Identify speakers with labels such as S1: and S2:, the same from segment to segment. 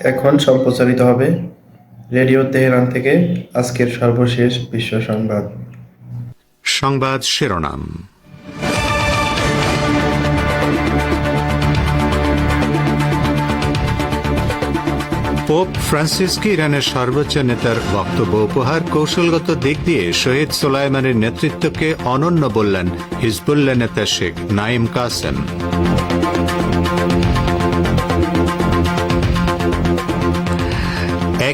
S1: এখন সম্প্রচারিত হবে রেডিও তেহরান থেকে আজকের সর্বশেষ বিশ্ব সংবাদ।
S2: সংবাদ শিরোনাম। পোপ ফ্রান্সিসকে ইরানের সর্বোচ্চ নেতার বক্তব্য উপহার কৌশলগত দিক দিয়ে শহীদ সোলাইমানের নেতৃত্বকে অনন্য বললেন হিজবুল্লাহ নেতা শেখ নাইম কাসেম।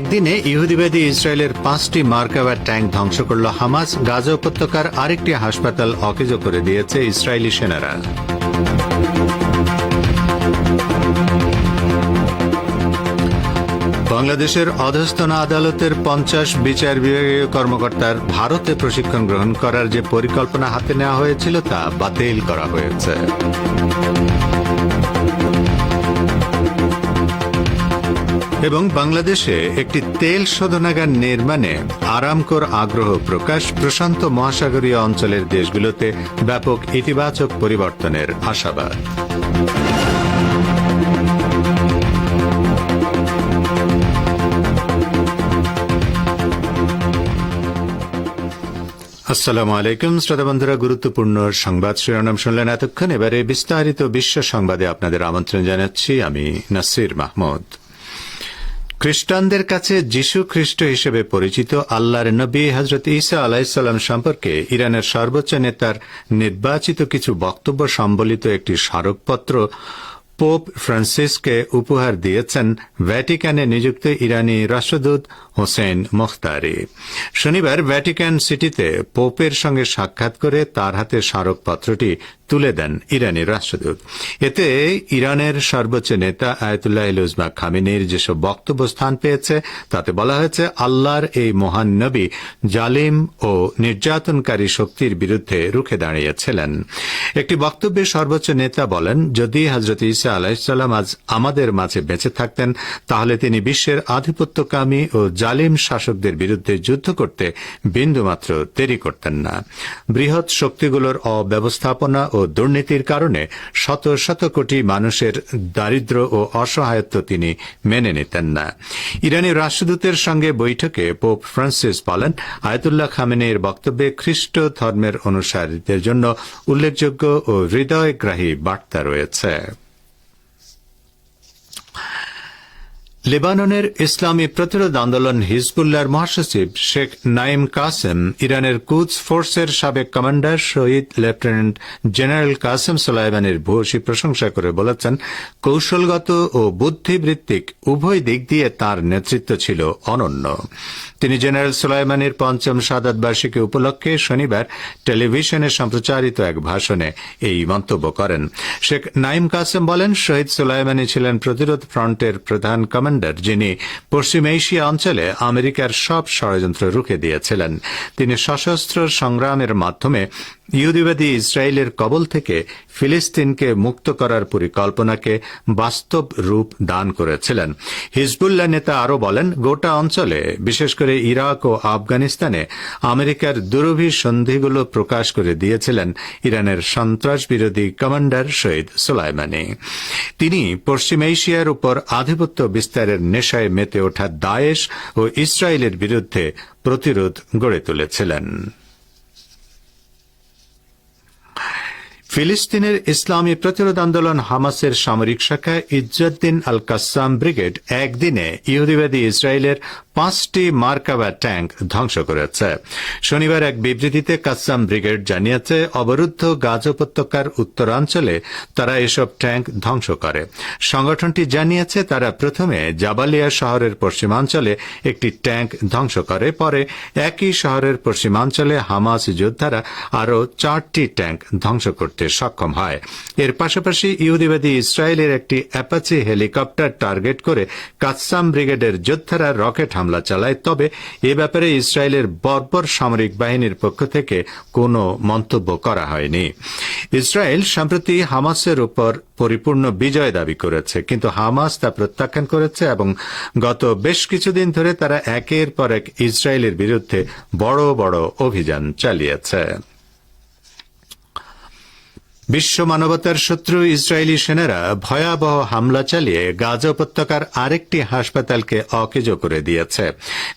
S2: একদিনে ইহুদিবাদী ইসরায়েলের পাঁচটি মার্কাবার ট্যাঙ্ক ধ্বংস করল হামাস, গাজা উপত্যকার আরেকটি হাসপাতাল অকেজো করে দিয়েছে ইসরায়েলি সেনারা। বাংলাদেশের অধস্তন আদালতের পঞ্চাশ বিচার বিভাগীয় কর্মকর্তার ভারতে প্রশিক্ষণ গ্রহণ করার যে পরিকল্পনা হাতে নেওয়া হয়েছিল তা বাতিল করা হয়েছে। এবং বাংলাদেশে একটি তেল শোধনাগার নির্মাণে আরামকর আগ্রহ প্রকাশ প্রশান্ত মহাসাগরীয় অঞ্চলের দেশগুলোতে ব্যাপক ইতিবাচক পরিবর্তনের আশাবাদ। আসসালামু আলাইকুম, শ্রোতা বন্ধুরা, গুরুত্বপূর্ণ সংবাদ শিরোনাম শুনলেন এতক্ষণ। এবারে বিস্তারিত বিশ্ব সংবাদে আপনাদের আমন্ত্রণ জানাচ্ছি আমি নাসির মাহমুদ। খ্রিস্টানদের কাছে যীশু খ্রিস্ট হিসেবে পরিচিত আল্লাহর নবী হজরত ইসা আলাহিসাল্লাম সম্পর্কে ইরানের সর্বোচ্চ নেতার নির্বাচিত কিছু বক্তব্য সম্বলিত একটি স্মারকপত্র পোপ ফ্রান্সিসকে উপহার দিয়েছেন ভ্যাটিকানে নিযুক্ত ইরানি রাষ্ট্রদূত হোসেন মোখতারি। শনিবার ভ্যাটিকান সিটিতে পোপের সঙ্গে সাক্ষাৎ করে তার হাতে স্মারকপত্রটি তুলে দেন ইরানি রাষ্ট্রদূত। এতে ইরানের সর্বোচ্চ নেতা আয়তুল্লাহ ইলুজমা খামিনির যেসব বক্তব্য স্থান পেয়েছে, তাতে বলা হয়েছে, আল্লাহর এই মহান নবী জালিম ও নির্যাতনকারী শক্তির বিরুদ্ধে রুখে দাঁড়িয়েছিলেন। একটি বক্তব্যে সর্বোচ্চ নেতা বলেন, যদি হজরত ইসা আলাহিসাল্লাম আজ আমাদের মাঝে বেঁচে থাকতেন, তাহলে তিনি বিশ্বের আধিপত্যকামী ও জালিম শাসকদের বিরুদ্ধে যুদ্ধ করতে বিন্দুমাত্র দেরি করতেন না। বৃহৎ শক্তিগুলোর অব্যবস্থাপনা দুর্নীতির কারণে শত শত কোটি মানুষের দারিদ্র ও অসহায়ত্ব তিনি মেনে নিতেন না। ইরানি রাষ্ট্রদূতের সঙ্গে বৈঠকে পোপ ফ্রান্সিস বলেন, আয়তুল্লাহ খামেনের বক্তব্যে খ্রিস্ট ধর্মের অনুসারীদের জন্য উল্লেখযোগ্য ও হৃদয়গ্রাহী বার্তা রয়েছে। লেবাননের ইসলামী প্রতিরোধ আন্দোলন হিজবুল্লার মহাসচিব শেখ নাইম কাসেম, ইরানের কুচ ফোর্সের সাবেক কমান্ডার শহীদ লেফটেন্যান্ট জেনারেল কাসেম সোলাইবানের ভূয়সী প্রশংসা করে বলেছেন, কৌশলগত ও বুদ্ধিবৃত্তিক উভয় দিক দিয়ে তার নেতৃত্ব ছিল অনন্য। তিনি জেনারেল সোলাইমানের পঞ্চম সাদাত বার্ষিকী উপলক্ষে শনিবার টেলিভিশনে সম্প্রচারিত এক ভাষণে এই মন্তব্য করেন। শেখ নাইম কাসেম বলেন, শহীদ সোলাইমানি ছিলেন প্রতিরোধ ফ্রন্টের প্রধান কমান্ডার, যিনি পশ্চিম এশিয়া অঞ্চলে আমেরিকার সব ষড়যন্ত্র রুখে দিয়েছিলেন। তিনি সশস্ত্র সংগ্রামের মাধ্যমে ইহুদিবাদী ইসরায়েলের কবল থেকে ফিলিস্তিনকে মুক্ত করার পরিকল্পনাকে বাস্তব রূপ দান করেছিলেন। হিজবুল্লাহ নেতা আরও বলেন, গোটা অঞ্চলে, বিশেষ করে ইরাক ও আফগানিস্তানে আমেরিকার দুরভি সন্ধিগুলো প্রকাশ করে দিয়েছিলেন ইরানের সন্ত্রাস বিরোধী কমান্ডার শহীদ সোলাইমানি। তিনি পশ্চিম এশিয়ার উপর আধিপত্য বিস্তারের নেশায় মেতে ওঠা দায়েশ ও ইসরায়েলের বিরুদ্ধে প্রতিরোধ গড়ে তুলেছিলেন। ফিলিস্তিনের ইসলামী প্রতিরোধ আন্দোলন হামাসের সামরিক শাখা ইজ্জুদ্দিন আল কাসাম ব্রিগেড একদিনে ইহুদিবাদী ইসরায়েলের পাঁচটি মার্কাবা ট্যাঙ্ক ধ্বংস করেছে। শনিবার এক বিবৃতিতে কাসাম ব্রিগেড জানিয়েছে, অবরুদ্ধ গাজ উপত্যকার উত্তরাঞ্চলে তারা এসব ট্যাঙ্ক ধ্বংস করে। সংগঠনটি জানিয়েছে, তারা প্রথমে জাবালিয়া শহরের পশ্চিমাঞ্চলে একটি ট্যাঙ্ক ধ্বংস করে, পরে একই শহরের পশ্চিমাঞ্চলে হামাস যোদ্ধারা আরও চারটি ট্যাঙ্ক ধ্বংস করতে সক্ষম হয়। এর পাশাপাশি ইহুদিবাদী ইসরায়েলের একটি অ্যাপাচি হেলিকপ্টার টার্গেট করে কাসাম ব্রিগেডের যোদ্ধারা রকেট হামলা চালায়। তবে এ ব্যাপারে ইসরায়েলের বর্বর সামরিক বাহিনীর পক্ষ থেকে কোনো মন্তব্য করা হয়নি। ইসরায়েল সম্প্রতি হামাসের উপর পরিপূর্ণ বিজয় দাবি করেছে, কিন্তু হামাস তা প্রত্যাখ্যান করেছে এবং গত বেশ কিছুদিন ধরে তারা একের পর এক ইসরায়েলের বিরুদ্ধে বড় বড় অভিযান চালিয়েছে। বিশ্ব মানবতার শত্রু ইসরায়েলি সেনারা ভয়াবহ হামলা চালিয়ে গাজা উপত্যকার আরেকটি হাসপাতালকে অকেজো করে দিয়েছে।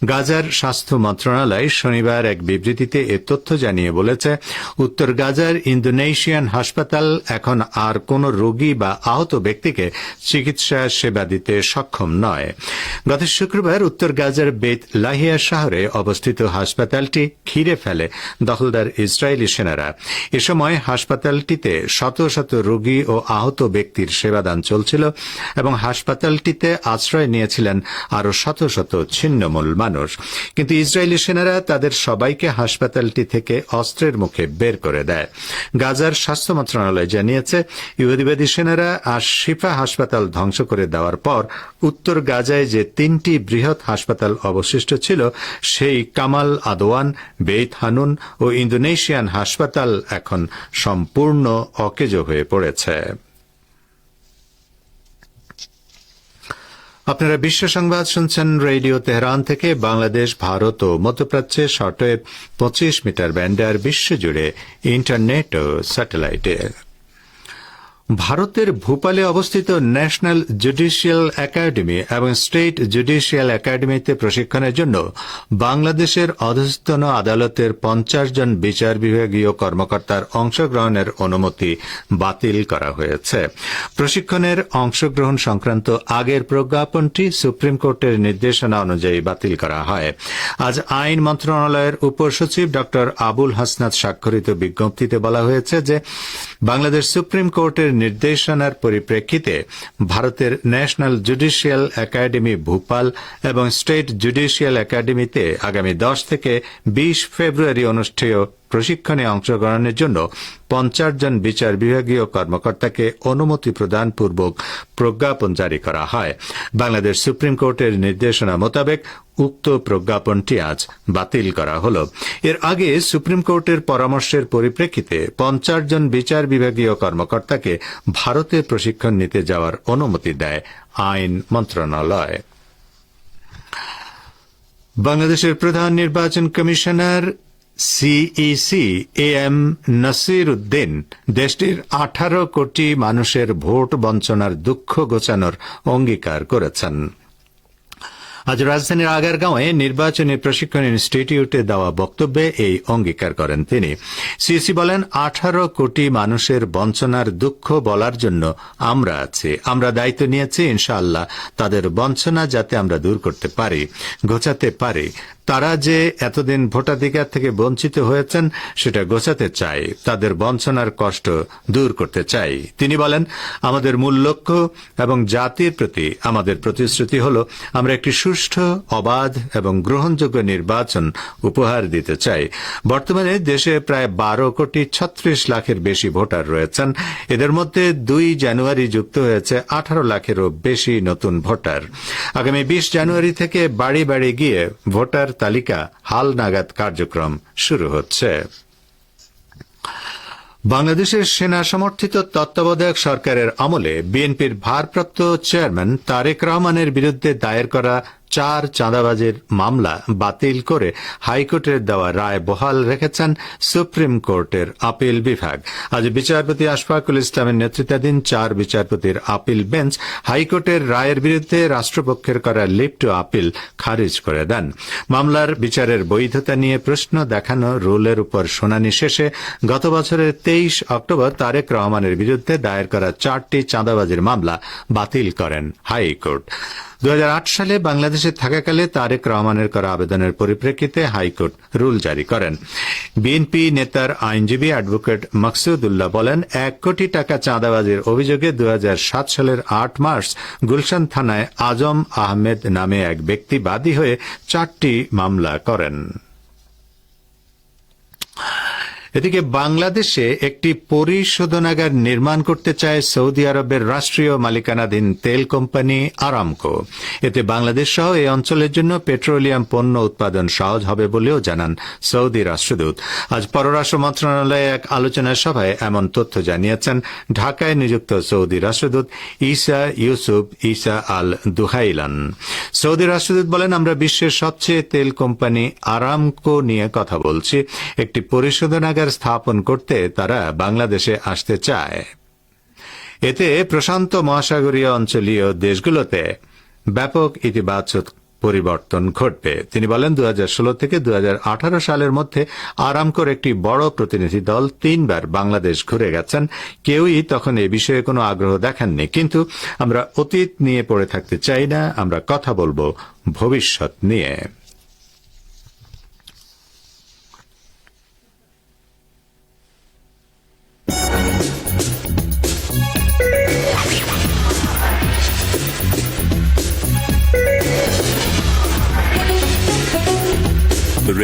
S2: গাজার স্বাস্থ্য মন্ত্রণালয় শনিবার এক বিবৃতিতে এ তথ্য জানিয়ে বলেছে, উত্তর গাজার ইন্দোনেশিয়ান হাসপাতাল এখন আর কোন রোগী বা আহত ব্যক্তিকে চিকিৎসা সেবা দিতে সক্ষম নয়। গত শুক্রবার উত্তর গাজার বেত লাহিয়া শহরে অবস্থিত হাসপাতালটি ঘিরে ফেলে দখলদার ইসরায়েলি সেনারা। এ সময় হাসপাতালটিতে শত শত রোগী ও আহত ব্যক্তির সেবাদান চলছিল এবং হাসপাতালটিতে আশ্রয় নিয়েছিলেন আরও শত শত ছিন্নমূল মানুষ। কিন্তু ইসরায়েলি সেনারা তাদের সবাইকে হাসপাতালটি থেকে অস্ত্রের মুখে বের করে দেয়। গাজার স্বাস্থ্য মন্ত্রণালয় জানিয়েছে, ইহুদিবাদী সেনারা আর শিফা হাসপাতাল ধ্বংস করে দেওয়ার পর উত্তর গাজায় যে তিনটি বৃহৎ হাসপাতাল অবশিষ্ট ছিল, সেই কামাল আদোয়ান বেইত হানুন ও ইন্দোনেশিয়ান হাসপাতাল এখন সম্পূর্ণ অকেজো হয়ে পড়েছে। আপনারা বিশ্ব সংবাদ শুনছেন রেডিও তেহরান থেকে। বাংলাদেশ, ভারত ও মধ্যপ্রাচ্যে শর্টওয়েভ পঁচিশ মিটার ব্যান্ডার বিশ্বজুড়ে ইন্টারনেট ও স্যাটেলাইটে। ভারতের ভূপালে অবস্থিত ন্যাশনাল জুডিশিয়াল একাডেমি এবং স্টেট জুডিশিয়াল একাডেমিতে প্রশিক্ষণের জন্য বাংলাদেশের অধস্তন আদালতের পঞ্চাশ জন বিচার বিভাগীয় কর্মকর্তার অংশগ্রহণের অনুমতি বাতিল করা হয়েছে। প্রশিক্ষণের অংশগ্রহণ সংক্রান্ত আগের প্রজ্ঞাপনটি সুপ্রিম কোর্টের নির্দেশনা অনুযায়ী বাতিল করা হয়। আজ আইন মন্ত্রণালয়ের উপসচিব ড আবুল হাসনাত স্বাক্ষরিত বিজ্ঞপ্তিতে বলা হয়েছে যে বাংলাদেশ সুপ্রিম কোর্টের নির্দেশনার পরিপ্রেক্ষিতে ভারতের ন্যাশনাল জুডিশিয়াল একাডেমি ভূপাল এবং স্টেট জুডিশিয়াল একাডেমিতে আগামী দশ থেকে বিশ ফেব্রুয়ারি অনুষ্ঠেয় প্রশিক্ষণে অংশগ্রহণের জন্য পঞ্চাশ জন বিচার বিভাগীয় কর্মকর্তাকে অনুমতি প্রদান পূর্বক প্রজ্ঞাপন জারি করা হয়। বাংলাদেশ সুপ্রিম কোর্টের নির্দেশনা মোতাবেক উক্ত প্রজ্ঞাপনটি আজ বাতিল করা হল। এর আগে সুপ্রিম কোর্টের পরামর্শের পরিপ্রেক্ষিতে পঞ্চাশ জন বিচার বিভাগীয় কর্মকর্তাকে ভারতে প্রশিক্ষণ নিতে যাওয়ার অনুমতি দেয় আইন মন্ত্রণালয়। বাংলাদেশের প্রধান নির্বাচন commissioner CEC A M Nasir Uddin দেশটির আঠারো কোটি মানুষের ভোট বঞ্চনার দুঃখ গোছানোর অঙ্গীকার করেছেন। আজ রাজধানীর আগারগাঁওয়ে নির্বাচনী প্রশিক্ষণ ইনস্টিটিউটে দেওয়া বক্তব্যে এই অঙ্গীকার করেন তিনি। সিসি বলেন, আঠারো কোটি মানুষের বঞ্চনার দুঃখ বলার জন্য আমরা আছি। আমরা দায়িত্ব নিয়েছি, ইনশাআল্লাহ, তাদের বঞ্চনা যাতে আমরা দূর করতে পারি, গোছাতে পারি। তারা যে এতদিন ভোটাধিকার থেকে বঞ্চিত হয়েছেন, সেটা গোছাতে চাই। তাদের বঞ্চনার কষ্ট দূর করতে চাই। তিনি বলেন, আমাদের মূল লক্ষ্য এবং জাতির প্রতি আমাদের প্রতিশ্রুতি হল, আমরা একটি সুষ্ঠু, অবাধ এবং গ্রহণযোগ্য নির্বাচন উপহার দিতে চাই। বর্তমানে দেশে প্রায় বারো কোটি ছত্রিশ লাখের বেশি ভোটার রয়েছেন। এদের মধ্যে দুই জানুয়ারি যুক্ত হয়েছে আঠারো লাখেরও বেশি নতুন ভোটার। আগামী বিশ জানুয়ারি থেকে বাড়ি বাড়ি গিয়ে ভোটার তালিকা হাল নাগাদ কার্যক্রম শুরু হচ্ছে। বাংলাদেশের সেনা সমর্থিত তত্ত্বাবধায়ক সরকারের আমলে বিএনপির ভারপ্রাপ্ত চেয়ারম্যান তারেক রহমানের বিরুদ্ধে দায়ের করা চার চাঁদাবাজির মামলা বাতিল করে হাইকোর্টের দেওয়া রায় বহাল রেখেছেন সুপ্রিম কোর্টের আপিল বিভাগ। আজ বিচারপতি আশফাকুল ইসলামের নেতৃত্বাধীন চার বিচারপতির আপিল বেঞ্চ হাইকোর্টের রায়ের বিরুদ্ধে রাষ্ট্রপক্ষের করা লিপ্ট আপিল খারিজ করে দেন। মামলার বিচারের বৈধতা নিয়ে প্রশ্ন দেখানো রুলের উপর শুনানি শেষে গত বছরের তেইশ অক্টোবর তারেক রহমানের বিরুদ্ধে দায়ের করা চারটি চাঁদাবাজির মামলা বাতিল করেন হাইকোর্ট। দু হাজার আট সালে বাংলাদেশে থাকাকালে তারেক রহমানের করা আবেদনের পরিপ্রেক্ষিতে হাইকোর্ট রুল জারি করেন। বিএনপি নেতার আইনজীবী অ্যাডভোকেট মকসুদুল্লাহ বলেন, এক কোটি টাকা চাঁদাবাজির অভিযোগে দু হাজার সাত সালের আট মার্চ গুলশান থানায় আজম আহমেদ নামে এক ব্যক্তি বাদী হয়ে চারটি মামলা করেন। এদিকে বাংলাদেশে একটি পরিশোধনাগার নির্মাণ করতে চায় সৌদি আরবের রাষ্ট্রীয় মালিকানাধীন তেল কোম্পানি আরামকো। এতে বাংলাদেশ সহ এই অঞ্চলের জন্য পেট্রোলিয়াম পণ্য উৎপাদন সহজ হবে বলেও জানান সৌদি রাষ্ট্রদূত। আজ পররাষ্ট্র মন্ত্রণালয়ে এক আলোচনা সভায় এমন তথ্য জানিয়েছেন ঢাকায় নিযুক্ত সৌদি রাষ্ট্রদূত ইসা ইউসুফ ইসা আল দুহাইলান সৌদি রাষ্ট্রদূত বলেন, আমরা বিশ্বের সবচেয়ে তেল কোম্পানি আরামকো নিয়ে কথা বলছি। একটি পরিশোধনাগার স্থাপন করতে তারা বাংলাদেশে আসতে চায়। এতে প্রশান্ত মহাসাগরীয় অঞ্চলীয় দেশগুলোতে ব্যাপক ইতিবাচক পরিবর্তন ঘটবে। তিনি বলেন দু হাজার ষোলো থেকে দু হাজার আঠারো সালের মধ্যে আরামকোর একটি বড় প্রতিনিধি দল তিনবার বাংলাদেশ ঘুরে গেছেন। কেউই তখন এ বিষয়ে কোনো আগ্রহ দেখাননি। কিন্তু আমরা অতীত নিয়ে পড়ে থাকতে চাই না, আমরা কথা বলব ভবিষ্যৎ নিয়ে।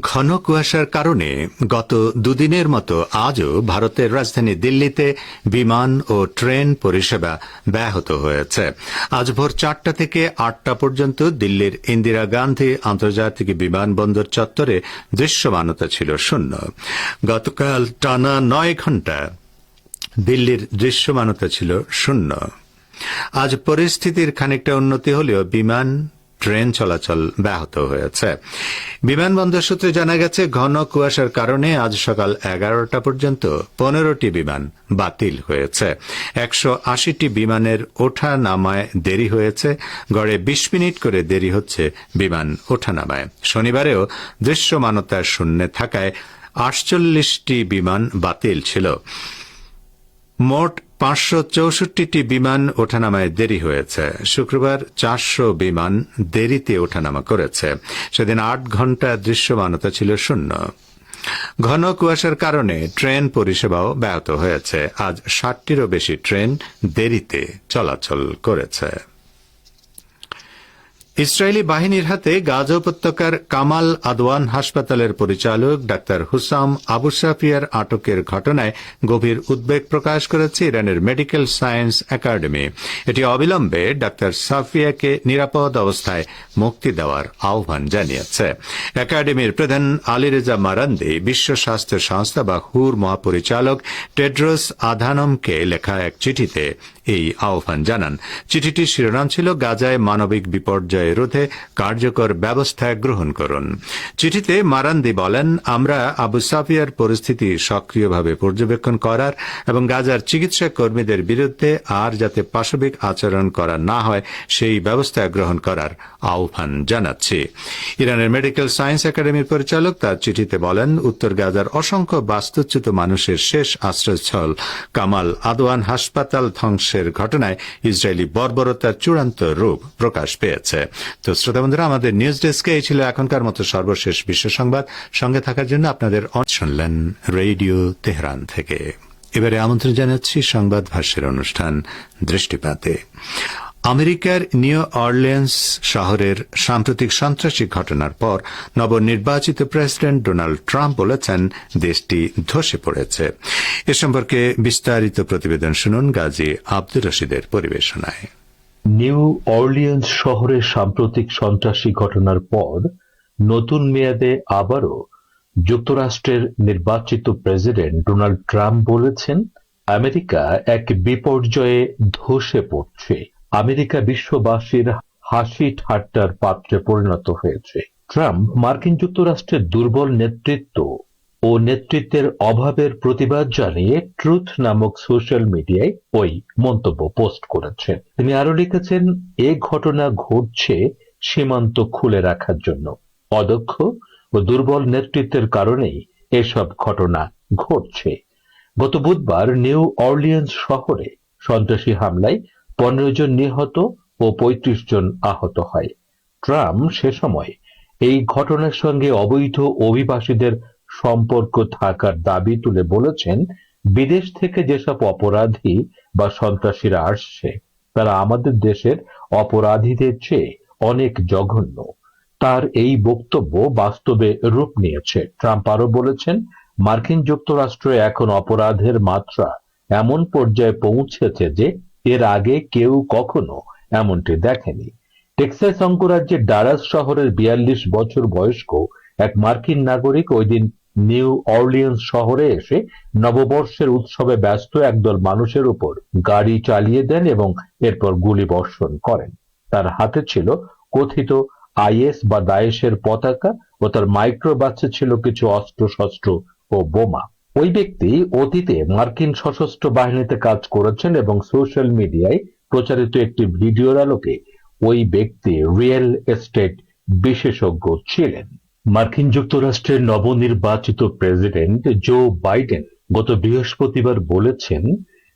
S2: ঘন কুয়াশার কারণে গত দুদিনের মতো আজও ভারতের রাজধানী দিল্লিতে বিমান ও ট্রেন পরিষেবা ব্যাহত হয়েছে। আজ ভোর চারটা থেকে আটটা পর্যন্ত দিল্লির ইন্দিরা গান্ধী আন্তর্জাতিক বিমানবন্দর চত্বরে দৃশ্যমানতা ছিল শূন্য। গতকাল টানা নয় ঘণ্টা দিল্লির দৃশ্যমানতা ছিল শূন্য। আজ পরিস্থিতির খানিকটা উন্নতি হলেও বিমান ট্রেন চলাচল ব্যাহত হয়েছে। বিমানবন্দর সূত্রে জানা গেছে, ঘন কুয়াশার কারণে আজ সকাল এগারোটা পর্যন্ত পনেরোটি বিমান বাতিল হয়েছে। একশো আশিটি বিমানের ওঠা নামায় দেরি হয়েছে, গড়ে বিশ মিনিট করে দেরি হচ্ছে বিমান ওঠা নামায়। শনিবারেও দৃশ্যমানতার শূন্যে থাকায় আটচল্লিশটি বিমান বাতিল ছিল। মোট পাঁচশো চৌষট্টিটি বিমান ওঠানামায় দেরি হয়েছে। শুক্রবার চারশো বিমান দেরিতে ওঠানামা করেছে। সেদিন আট ঘণ্টা দৃশ্যমানতা ছিল শূন্য। ঘন কুয়াশার কারণে ট্রেন পরিষেবাও ব্যাহত হয়েছে। আজ ষাটটিরও বেশি ট্রেন দেরিতে চলাচল করেছে। ইসরায়েলি বাহিনীর হাতে গাজা উপত্যকার কামাল আদওয়ান হাসপাতালের পরিচালক ডাক্তার হুসাম আবু সাফিয়ার আটকের ঘটনায় গভীর উদ্বেগ প্রকাশ করেছে ইরানের মেডিকেল সায়েন্স একাডেমি। এটি অবিলম্বে ডাক্তার সাফিয়াকে নিরাপদ অবস্থায় মুক্তি দেওয়ার আহ্বান জানিয়েছে। একাডেমির প্রধান আলিরেজা মারান্দি বিশ্ব স্বাস্থ্য সংস্থা বা হুর মহাপরিচালক টেড্রোস আধানমকে লেখা এক চিঠিতে এই আহ্বান জানান। চিঠিটির শিরোনাম ছিল, গাজায় মানবিক বিপর্যয় রোধে কার্যকর ব্যবস্থা গ্রহণ করুন। চিঠিতে মারান্দি বলেন, আমরা আবু সাফিয়ার পরিস্থিতি সক্রিয়ভাবে পর্যবেক্ষণ করার এবং গাজার চিকিৎসা কর্মীদের বিরুদ্ধে আর যাতে পাশবিক আচরণ করা না হয়, সেই ব্যবস্থা গ্রহণ করার আহ্বান জানাচ্ছি। ইরানের মেডিকেল সায়েন্স একাডেমির পরিচালক তার চিঠিতে বলেন, উত্তর গাজার অসংখ্য বাস্তুচ্যুত মানুষের শেষ আশ্রয়স্থল কামাল আদওয়ান হাসপাতাল ধ্বংসের ঘটনায় ইসরায়েলি বর্বরতার চূড়ান্ত রূপ প্রকাশ পেয়েছে। তো শ্রোতা বন্ধুরা, আমাদের নিউজ ডেস্কে এই ছিল এখনকার মতো সর্বশেষ বিশ্ব সংবাদ। সঙ্গে থাকার জন্য আপনাদের শুনলেন রেডিও তেহরান থেকে। এবারে আমন্ত্রণ জানাচ্ছি সংবাদ ভাষ্যের অনুষ্ঠান দৃষ্টিপাতে। আমেরিকার নিউ অরলিয়ান্স শহরের সাম্প্রতিক সন্ত্রাসী ঘটনার পর নবনির্বাচিত প্রেসিডেন্ট ডোনাল্ড ট্রাম্প বলেছেন, দেশটি ধসে পড়েছে। এ সম্পর্কে বিস্তারিত প্রতিবেদন শুনুন গাজী আব্দুর রশিদের পরিবেশনায়।
S3: নিউ অর্লিয়ান্স শহরের সাম্প্রতিক সন্ত্রাসী ঘটনার পর নতুন মেয়াদে আবারও যুক্তরাষ্ট্রের নির্বাচিত প্রেসিডেন্ট ডোনাল্ড ট্রাম্প বলেছেন, আমেরিকা এক বিপর্যয়ে ধসে পড়ছে। আমেরিকা বিশ্ববাসীর হাসি ঠাট্টার পাত্রে পরিণত হয়েছে। ট্রাম্প মার্কিন যুক্তরাষ্ট্রের দুর্বল নেতৃত্ব ও নেতৃত্বের অভাবের প্রতিবাদ জানিয়ে ট্রুথ নামক সোশ্যাল মিডিয়ায় ওই মন্তব্য পোস্ট করেছেন। তিনি আরও লিখেছেন, এ ঘটনা ঘটছে সীমান্ত খুলে রাখার জন্য। অদক্ষ ও দুর্বল নেতৃত্বের কারণেই এসব ঘটনা ঘটছে। গত বুধবার নিউ অর্লিয়ান্স শহরে সন্ত্রাসী হামলায় পনেরো জন নিহত ও পঁয়ত্রিশ জন আহত হয়। ট্রাম্প সে সময় এই ঘটনার সঙ্গে অবৈধ অভিবাসীদের সম্পর্ক থাকার দাবি তুলে বলেছেন, বিদেশ থেকে যেসব অপরাধী বা সন্ত্রাসীরা আসছে, তারা আমাদের দেশের অপরাধীদের চেয়ে অনেক জঘন্য। তার এই বক্তব্য বাস্তবে রূপ নিয়েছে। ট্রাম্প আরও বলেছেন, মার্কিন যুক্তরাষ্ট্র এখন অপরাধের মাত্রা এমন পর্যায়ে পৌঁছেছে যে এর আগে কেউ কখনো এমনটি দেখেনি। টেক্সাস অঙ্গরাজ্যের ডারাস শহরের বিয়াল্লিশ বছর বয়স্ক এক মার্কিন নাগরিক ওই দিন নিউ অর্লিয়েন্স শহরে এসে নববর্ষের উৎসবে ব্যস্ত একদল মানুষের উপর গাড়ি চালিয়ে দেন এবং এরপর গুলি বর্ষণ করেন। তার হাতে ছিল কথিত আইএস বা দায়েশের পতাকা ও তার মাইক্রোবাসে ছিল কিছু অস্ত্র শস্ত্র ও বোমা। ওই ব্যক্তি অতীতে মার্কিন সশস্ত্র বাহিনীতে কাজ করেছেন এবং সোশ্যাল মিডিয়ায় প্রচারিত একটি ভিডিওর আলোকে ওই ব্যক্তি রিয়েল এস্টেট বিশেষজ্ঞ ছিলেন। মার্কিন যুক্তরাষ্ট্রের নবনির্বাচিত প্রেসিডেন্ট জো বাইডেন গত বৃহস্পতিবার বলেছেন,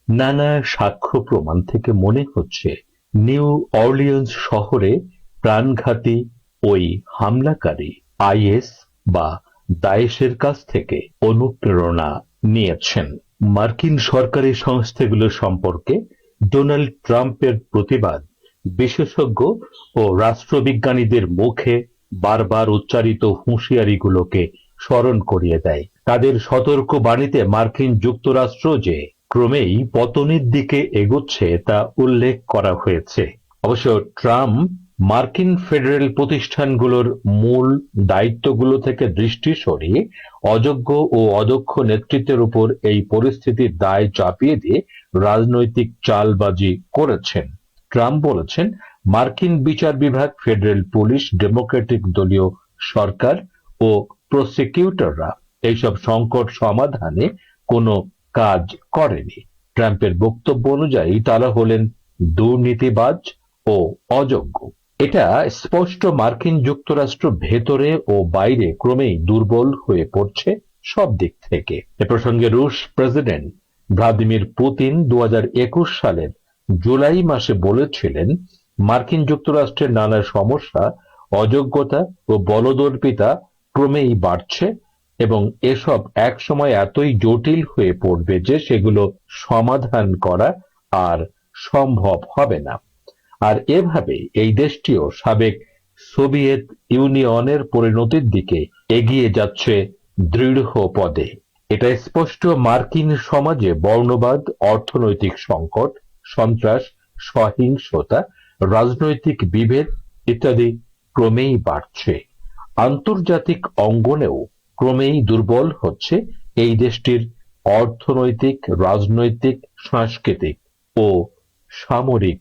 S3: নানা সাক্ষ্য প্রমাণ থেকে মনে হচ্ছে নিউ অর্লিয়েন্স শহরে প্রাণঘাতী ওই হামলাকারী আইএস বা দায়েশের কাছ থেকে অনুপ্রেরণা নিয়েছেন। মার্কিন সরকারি সংস্থাগুলো সম্পর্কে ডোনাল্ড ট্রাম্পের প্রতিবাদ বিশেষজ্ঞ ও রাষ্ট্রবিজ্ঞানীদের মুখে বারবার উচ্চারিত হুঁশিয়ারিগুলোকে স্মরণ করিয়ে দেয়। তাদের সতর্ক বাণীতে মার্কিন যুক্তরাষ্ট্র যে ক্রমেই পতনের দিকে এগোচ্ছে তা উল্লেখ করা হয়েছে। অবশ্য ট্রাম্প মার্কিন ফেডারেল প্রতিষ্ঠানগুলোর মূল দায়িত্বগুলো থেকে দৃষ্টি সরিয়ে অযোগ্য ও অদক্ষ নেতৃত্বের উপর এই পরিস্থিতির দায় চাপিয়ে দিয়ে রাজনৈতিক চালবাজি করেছেন। ট্রাম্প বলেছেন, মার্কিন বিচার বিভাগ, ফেডারেল পুলিশ, ডেমোক্রেটিক দলীয় সরকার ও প্রসিকিউটররা এইসব সংকট সমাধানে কোনো কাজ করেনি। ট্রাম্পের বক্তব্য অনুযায়ী তারা হলেন দুর্নীতিবাজ ও অযোগ্য। এটা স্পষ্ট মার্কিন যুক্তরাষ্ট্র ভেতরে ও বাইরে ক্রমেই দুর্বল হয়ে পড়ছে সব দিক থেকে। এ প্রসঙ্গে রুশ প্রেসিডেন্ট ভ্লাদিমির পুতিন দু হাজার একুশ সালের জুলাই মাসে বলেছিলেন, মার্কিন যুক্তরাষ্ট্রের নানা সমস্যা, অযোগ্যতা ও বলদর্পিতা ক্রমেই বাড়ছে এবং এসব একসময় এতই জটিল হয়ে পড়বে যে সেগুলো সমাধান করা আর সম্ভব হবে না। আর এভাবে এই দেশটিও সাবেক সোভিয়েত ইউনিয়নের পরিণতির দিকে এগিয়ে যাচ্ছে দৃঢ় পদে। এটা স্পষ্ট মার্কিন সমাজে বর্ণবাদ, অর্থনৈতিক সংকট, সন্ত্রাস, সহিংসতা, রাজনৈতিক বিভেদ ইত্যাদি ক্রমেই বাড়ছে। আন্তর্জাতিক অঙ্গনেও ক্রমেই দুর্বল হচ্ছে এই দেশটির অর্থনৈতিক, রাজনৈতিক, সাংস্কৃতিক ও সামরিক